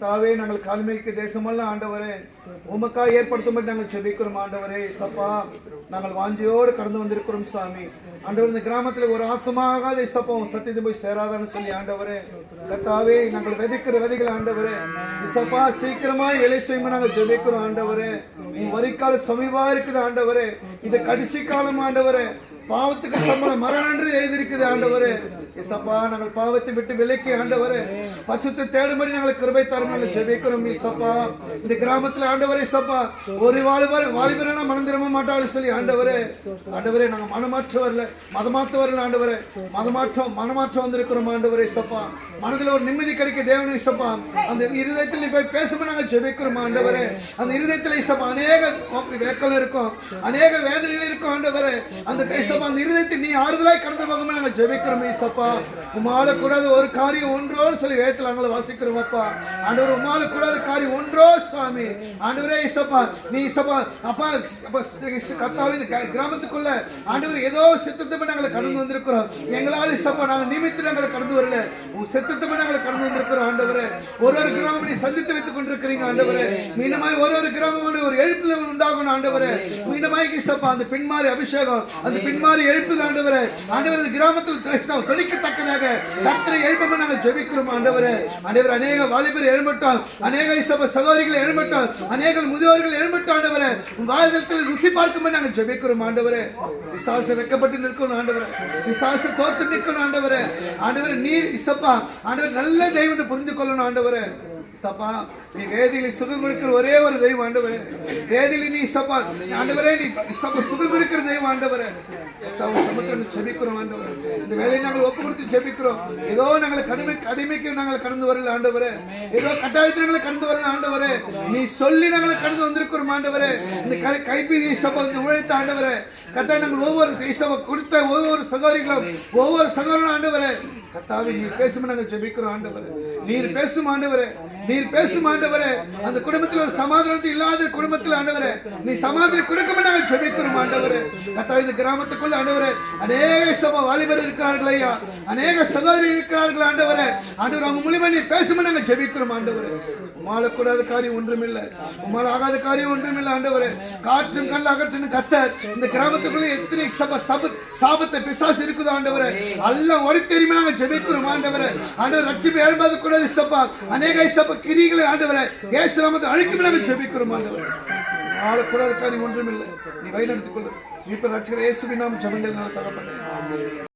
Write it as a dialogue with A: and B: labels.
A: தாவே நாங்கள் கால்மைக்கு தேசமெல்லாம் ஆண்டவரே. உமக்காக ஏற்படுத்தும்படி நாங்கள் செபிக்கிறோம் ஆண்டவரே. சப்பா நாங்கள் வாஞ்சியோடு கடந்து வந்திருக்கிறோம் சாமி. ஆண்டவர் இந்த கிராமத்தில் ஒரு ஆத்மாகாத இசப்பம் சத்தியத்தை போய் சேராதான்னு சொல்லி ஆண்டவரே. கத்தாவே நாங்கள் விதைக்கிற விதைகள் ஆண்டவரே. இசப்பா சீக்கிரமா இலை செய்யும் நாங்கள் ஜெபிக்கிறோம் ஆண்டவரே. வரிக்கால சமீபா இருக்குது ஆண்டவரே. இது கடைசி காலம் ஆண்டவரே. பாவத்துக்கு சம்பளம் மரணம் என்று எழுதியிருக்குது ஆண்டவரே. இசப்பா நாங்கள் பாவத்தை விட்டு விலக்கி ஆண்டவரே பசுத்தை தேடும்படி நாங்கள் கிருபை தரும் நாங்கள் ஜெபிக்கிறோம் இசப்பா இந்த கிராமத்துல ஆண்டவரே இசப்பா ஒரு வாலிபர் வாலிபரெல்லாம் மனம் திரும்ப மாட்டாள் சொல்லி ஆண்டவரே ஆண்டவரே நாங்கள் மனமாற்றம் வரல மதமாற்றம் வரல ஆண்டவரே. மதமாற்றம் மனமாற்றம் வந்திருக்கிறோம் ஆண்டவரே இசப்பா மனதில் ஒரு நிம்மதி கிடைக்க தேவன் இசப்பா அந்த இருதயத்தில் நீ போய் பேசும்போது நாங்கள் ஜெபிக்கிறோம் ஆண்டவரே. அந்த இருதயத்தில் இசப்பா அநேக வேக்கல் இருக்கும். அநேக வேதனைகள் இருக்கும் ஆண்டவரே. அந்த இசப்பா அந்த இருதயத்தை நீ ஆறுதலாய் கடந்து போகும்போது நாங்கள் ஜெபிக்கிறோம் இசப்பா உமால கூடாது ஒரு காரியம் ஒன்றோ சொல்லி வேதத்தில் நாங்கள் வாசிக்கிறோம் அப்பா. ஆண்டவர் உமால கூடாத காரியம் ஒன்றோ சாமி. ஆண்டவரே இசப்பா நீ இசப்பா. அப்பா அப்பா கத்தாவே இந்த கிராமத்துக்குள்ள ஆண்டவர் ஏதோ சித்தத்தை போய் நாங்கள் கடந்து வந்திருக்கிறோம். எங்களால் இசப்பா நாங்கள் நிமித்து நாங்கள் கடந்து வரல. உன் சித்தத்தை போய் நாங்கள் கடந்து வந்திருக்கிறோம் ஆண்டவரே. ஒரு ஒரு கிராமம் நீ சந்தித்து வைத்துக் கொண்டிருக்கிறீங்க ஆண்டவரே. மீனமாய் ஒரு ஒரு கிராமம் ஒரு எழுப்புதல் உண்டாகணும் ஆண்டவரே. மீனமாய் இசப்பா அந்த பின்மாறி அபிஷேகம் அந்த பின்மாறி எழுப்புது ஆண்டவரே. ஆண்டவர் கிராமத்தில் தொழிக்க தொழிக்கத்தக்கதாக கத்திரை எழுப்ப நாங்கள் ஜெபிக்கிறோம் ஆண்டவர். அனைவர் அநேக வாலிபர் எழுமட்டோம் அநேக சப சகோதரிகள் எழுமட்டோம் அநேக முதியோர்கள் எழுமட்டோம் ஆண்டவர். உன் வாழ்தத்தில் ருசி பார்க்கும்போது நாங்கள் ஜெபிக்கிறோம் ஆண்டவர். விசாச வைக்கப்பட்டு நிற்கணும் ஆண்டவர். விசாச தோத்து நிற்கணும் ஆண்டவர். ஆண்டவர் நீர் இசப்பா ஆண்டவர் நல்ல தெய்வம் புரிந்து கொள்ளணும் ஆண்டவர். சபா நீ வேதியில சுகம் கொடுக்கிற ஒரே ஒரு தெய்வம் ஆண்டவரே. வேதியில நீ சபா ஆண்டவரே நீ சப்ப சுகம் கொடுக்கிற தெய்வம் ஆண்டவரே. கர்த்தாவே, செபிக்கிறோம் ஜெபிக்கிறோம் ஆண்டவரே. இந்த வேலையை நாங்கள் ஒப்பு கொடுத்து ஜெபிக்கிறோம். ஏதோ நாங்கள் கடுமை கடுமைக்கு நாங்கள் கடந்து வரல ஆண்டவரே. ஏதோ கட்டாயத்தில் நாங்கள் கடந்து வரல ஆண்டவரே. நீ சொல்லி நாங்கள் கடந்து வந்திருக்கிறோம் ஆண்டவரே. இந்த கை கைப்பிடி சபை வந்து உழைத்த ஆண்டவரே. கட்டாயம் நாங்கள் ஒவ்வொரு கைசபை கொடுத்த ஒவ்வொரு சகோதரிகளும் ஒவ்வொரு சகோதரனும் ஆண்டவரே. கத்தாவே நீர் பேசும் நாங்கள் ஜெபிக்கிறோம் ஆண்டவரே. நீர் பேசும் ஆண்டவரே. நீர் பேசும் ஆண்டவரே. அந்த குடும்பத்தில் ஒரு சமாதானத்தை இல்லாத குடும்பத்தில் ஆண்டவரே நீ சமாதானம் கொடுக்க நாங்கள் ஜெபிக்கிறோம் ஆண்டவரே. கத்தாவே இந்த கிராமத்துக்குள்ள ஆண்டவரே அநேக சப வாலிபர் இருக்கிறார்கள் ஐயா. அநேக சகோதரி இருக்கிறார்கள் ஆண்டவரே. ஆண்டவர் அவங்க மூலியமா நீ பேசும் நாங்கள் ஜெபிக்கிறோம் ஆண்டவரே. உமால கூடாத காரியம் ஒன்றுமில்லை. உமால ஆகாத காரியம் ஒன்றுமில்லை ஆண்டவரே. காற்றும் கல் அகற்றுன்னு கத்த இந்த கிராமத்துக்குள்ள எத்தனை சப சப சாபத்தை பிசாசு இருக்குதோ ஆண்டவரே. எல்லாம் ஒடி தெரியுமா நாங்க ஜெபிக்கிறோம் ஆண்டவரே ஆண்டவர் ரட்சிப்பு எழுபாது கூடாது சப்பா அநேக சப்ப கிரிகளை ஆண்டவரே. ஏசு நாமத்தை அழைக்கும் நாங்க ஜெபிக்கிறோம் ஆண்டவரே ஆளக்கூடாத காரியம் ஒன்றுமில்லை. நீ வழிநடத்திக் கொள்ளு இப்ப ரட்சகர் இயேசுவின் நாம் ஜெபங்கள் தரப்பட்டேன்